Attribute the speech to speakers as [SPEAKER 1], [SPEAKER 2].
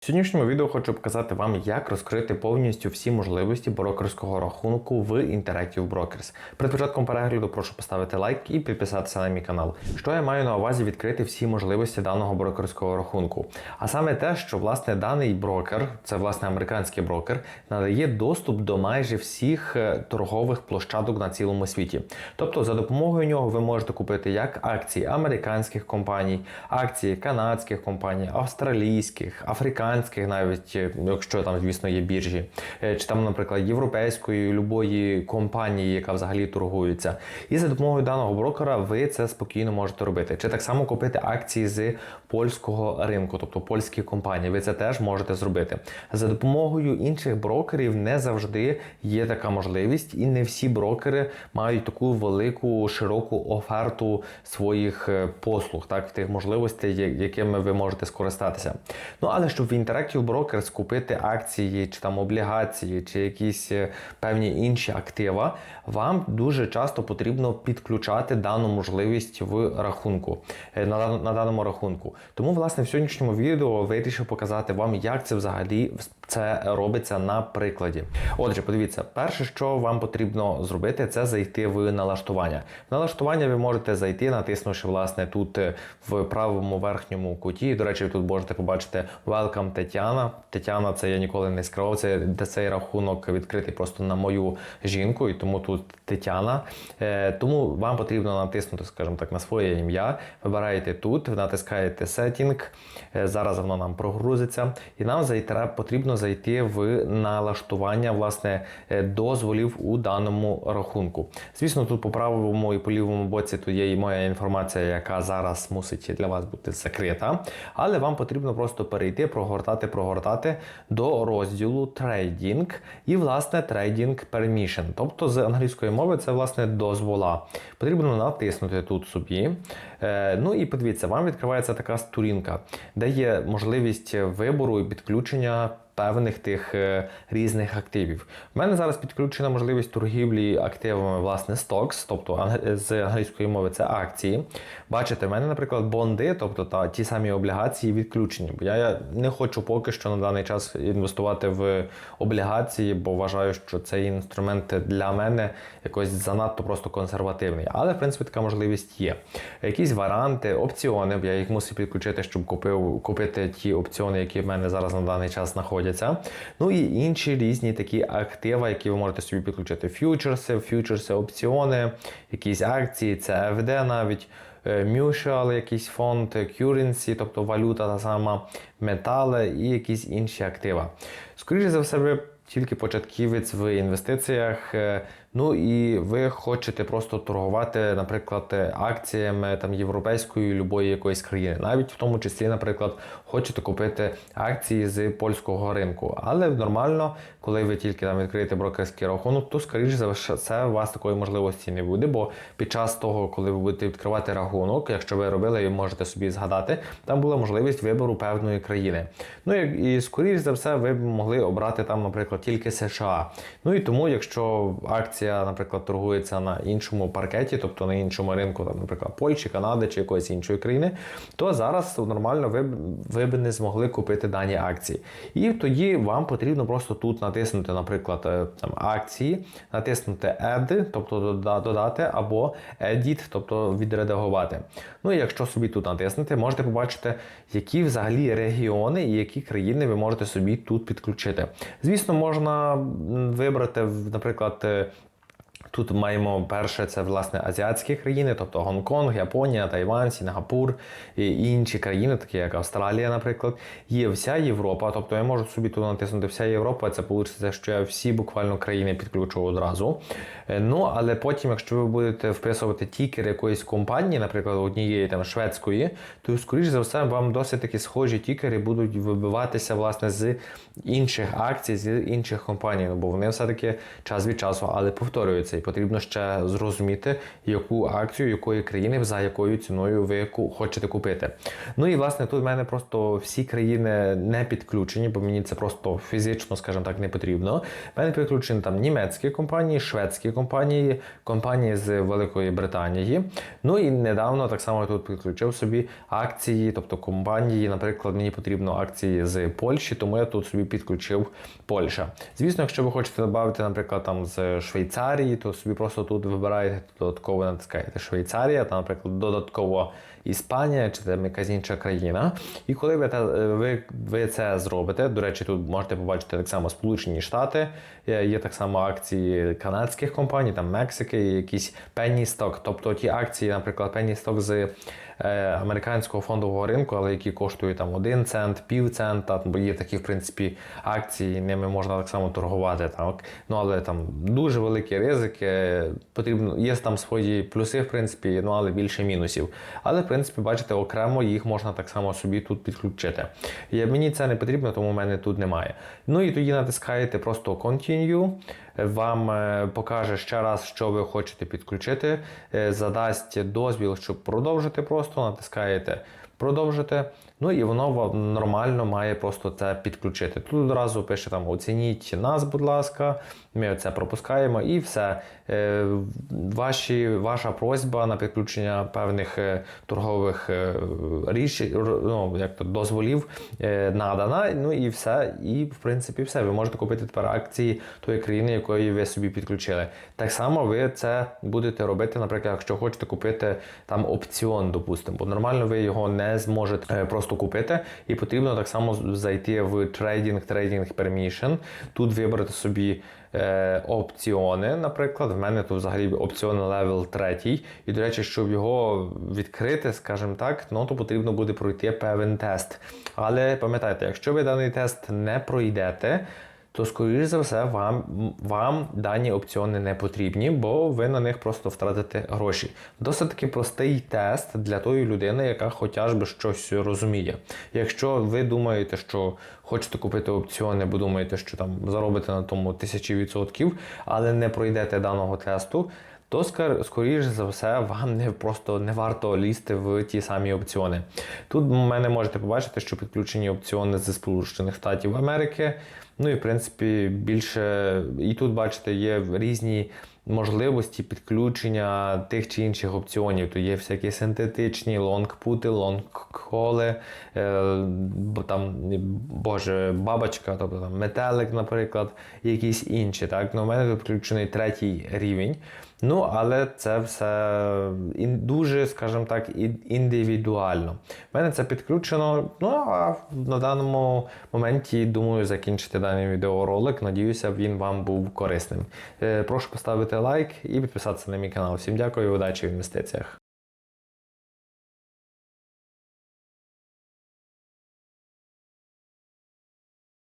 [SPEAKER 1] В сьогоднішньому відео хочу показати вам, як розкрити повністю всі можливості брокерського рахунку в Interactive Brokers. Перед початком перегляду прошу поставити лайк і підписатися на мій канал. Що я маю на увазі відкрити всі можливості даного брокерського рахунку? А саме те, що власне даний брокер, це власне американський брокер, надає доступ до майже всіх е, торгових площадок на цілому світі. Тобто, за допомогою нього ви можете купити як акції американських компаній, акції канадських компаній, австралійських, африканських, навіть е, якщо там, звісно, є біржі, е, чи там, наприклад, європейської любої компанії, яка взагалі торгується. І за допомогою даного брокера ви це спокійно можете робити. Чи так само купити акції з польського ринку, тобто польські компанії. Ви це теж можете зробити. За допомогою інших брокерів не завжди є така можливість, і не всі брокери мають таку велику широку оферту своїх е, послуг, так в тих можливостей, якими ви можете скористатися. Ну але щоб в Interactive Brokers купити акції, чи там облігації, чи якісь е, певні інші актива, вам дуже часто потрібно підключати дану можливість в рахунку е, на, даному рахунку. Тому, власне, в сьогоднішньому відео вирішив показати вам, як це взагалі це робиться на прикладі. Отже, подивіться, перше, що вам потрібно зробити, це зайти в налаштування. В налаштування ви можете зайти, натиснувши власне тут е, в правому верхньому куті. До речі, тут можете побачити Welcome Тетяна. Тетяна, це я ніколи не скривав. Це де цей рахунок відкритий просто на мою жінку, і тому тут Тетяна. Е, тому вам потрібно натиснути, скажімо так, на своє ім'я. Вибираєте тут, натискаєте Setting. Е, зараз воно нам прогрузиться, і нам зайти, потрібно зайти в налаштування власне е, дозволів у даному рахунку. Звісно, тут по правому і по лівому боці тут є і моя інформація, яка зараз мусить для вас бути закрита. Але вам потрібно просто перейти, прогортати, прогортати до розділу трейдінг і власне трейдінг Permission. Тобто з англійської мови це власне дозвола. Потрібно натиснути тут собі. Е, ну і подивіться, вам відкривається така сторінка, де є можливість вибору і підключення певних тих е, різних активів. У мене зараз підключена можливість торгівлі активами, власне, stocks, тобто з англійської мови це акції. Бачите, в мене, наприклад, бонди, тобто та, ті самі облігації відключені. Бо я не хочу поки що на даний час інвестувати в облігації, бо вважаю, що цей інструмент для мене якось занадто просто консервативний. Але, в принципі, така можливість є. Якісь варанти, опціони, я їх мусив підключити, щоб купив, купити ті опціони, які в мене зараз на даний час знаходяться. Ну і інші різні такі активи, які ви можете собі підключити. Ф'ючерси, фьючерси, опціони, якісь акції, це FD навіть. е, Mutual, якийсь фонд, currency, тобто валюта та сама, метали і якісь інші актива. Скоріше за все, ви тільки початківець в інвестиціях. Ну і ви хочете просто торгувати, наприклад, е, акціями там європейської любої якоїсь країни, навіть в тому числі, наприклад, хочете купити акції з польського ринку. Але нормально, коли ви тільки там відкриєте брокерський рахунок, то скоріше за все у вас такої можливості не буде. Бо під час того, коли ви будете відкривати рахунок, якщо ви робили, і можете собі згадати, там була можливість вибору певної країни. Ну і, і скоріш за все, ви б могли обрати там, наприклад, тільки США. Ну і тому, якщо акція, наприклад, торгується на іншому паркеті, тобто на іншому ринку, там, наприклад, Польщі, Канади чи якоїсь іншої країни, то зараз нормально ви, ви б не змогли купити дані акції. І тоді вам потрібно просто тут натиснути, наприклад, е, там, акції, натиснути Add, тобто додати, або Edit, тобто відредагувати. Ну і якщо собі тут натиснете, можете побачити, які взагалі регіони і які країни ви можете собі тут підключити. Звісно, можна вибрати, наприклад, е, Тут маємо перше, це власне азіатські країни, тобто Гонконг, Японія, Тайвань, Сінгапур і інші країни, такі як Австралія, наприклад. Є вся Європа. Тобто я можу собі тут натиснути вся Європа. Це вийде, що я всі буквально країни підключу одразу. Е, Ну але потім, якщо ви будете вписувати тікер якоїсь компанії, наприклад, однієї там шведської, то скоріш за все вам досить такі схожі тікери будуть вибиватися власне з інших акцій, з інших компаній, бо вони все-таки час від часу, але повторюються. І потрібно ще зрозуміти, яку акцію якої країни за якою ціною ви хочете купити. Ну і власне тут в мене просто всі країни не підключені, бо мені це просто фізично, скажімо так, не потрібно. В мене підключені там німецькі компанії, шведські компанії, компанії з Великої Британії. Ну і недавно так само я тут підключив собі акції, тобто компанії, наприклад, мені потрібно акції з Польщі, тому я тут собі підключив Польща. Звісно, якщо ви хочете додати, наприклад, там з Швейцарії, то собі просто тут вибираєте додатково натискаєте Швейцарія, там, наприклад, додатково Іспанія чи там якась інша країна. І коли ви, ви, ви це зробите, до речі, тут можете побачити так само Сполучені Штати, є, так само акції канадських компаній, там Мексики, якісь Penny Stock, тобто ті акції, наприклад, Penny Stock з американського фондового ринку, але які коштують там 1 цент, пів цента, бо є такі, в принципі, акції, ними можна так само торгувати. Так? Ну, але там дуже великі ризики, потрібно, є там свої плюси, в принципі, ну, але більше мінусів. Але, в принципі, бачите, окремо їх можна так само собі тут підключити. Я, мені це не потрібно, тому в мене тут немає. Ну і тоді натискаєте просто Continue, вам е, покаже ще раз, що ви хочете підключити, е, задасть дозвіл, щоб продовжити просто, натискаєте продовжити. Ну і воно нормально має просто це підключити. Тут одразу пише там оцініть нас, будь ласка. Ми це пропускаємо і все. Е, Ваші, ваша просьба на підключення певних е, торгових е, рішень, ну, як то, дозволів надана. Ну і все. І в принципі все. Ви можете купити тепер акції тої країни, якої ви собі підключили. Так само ви це будете робити, наприклад, якщо хочете купити там опціон, допустимо, бо нормально ви його не зможете е, просто купити, і потрібно так само зайти в Trading, Trading Permission, тут вибрати собі. Е, опціони, наприклад, в мене тут взагалі опціон левел 3. І, до речі, щоб його відкрити, скажімо так, ну то потрібно буде пройти певен тест. Але пам'ятайте, якщо ви даний тест не пройдете, то, скоріш за все, вам, вам дані опціони не потрібні, бо ви на них просто втратите гроші. Досить таки простий тест для тої людини, яка хоча б щось розуміє. Якщо ви думаєте, що хочете купити опціони, бо думаєте, що там заробите на тому тисячі відсотків, але не пройдете даного тесту. То скор- скоріш за все вам не просто не варто лізти в ті самі опціони. Тут в мене можете побачити, що підключені опціони зі Сполучених Штатів Америки. Ну і в принципі більше і тут бачите, є різні можливості підключення тих чи інших опціонів. То є всякі синтетичні лонгпути, лонгколи, е, бо там боже, бабочка, тобто там метелик, наприклад, якісь інші. Так? Ну, у мене тут включений третій рівень. Ну, але це все дуже, скажімо так, індивідуально. У мене це підключено. Ну а на даному моменті думаю закінчити даний відеоролик. Надіюся, він вам був корисним. Е, Прошу поставити лайк і підписатися на мій канал. Всім дякую удачі в інвестиціях.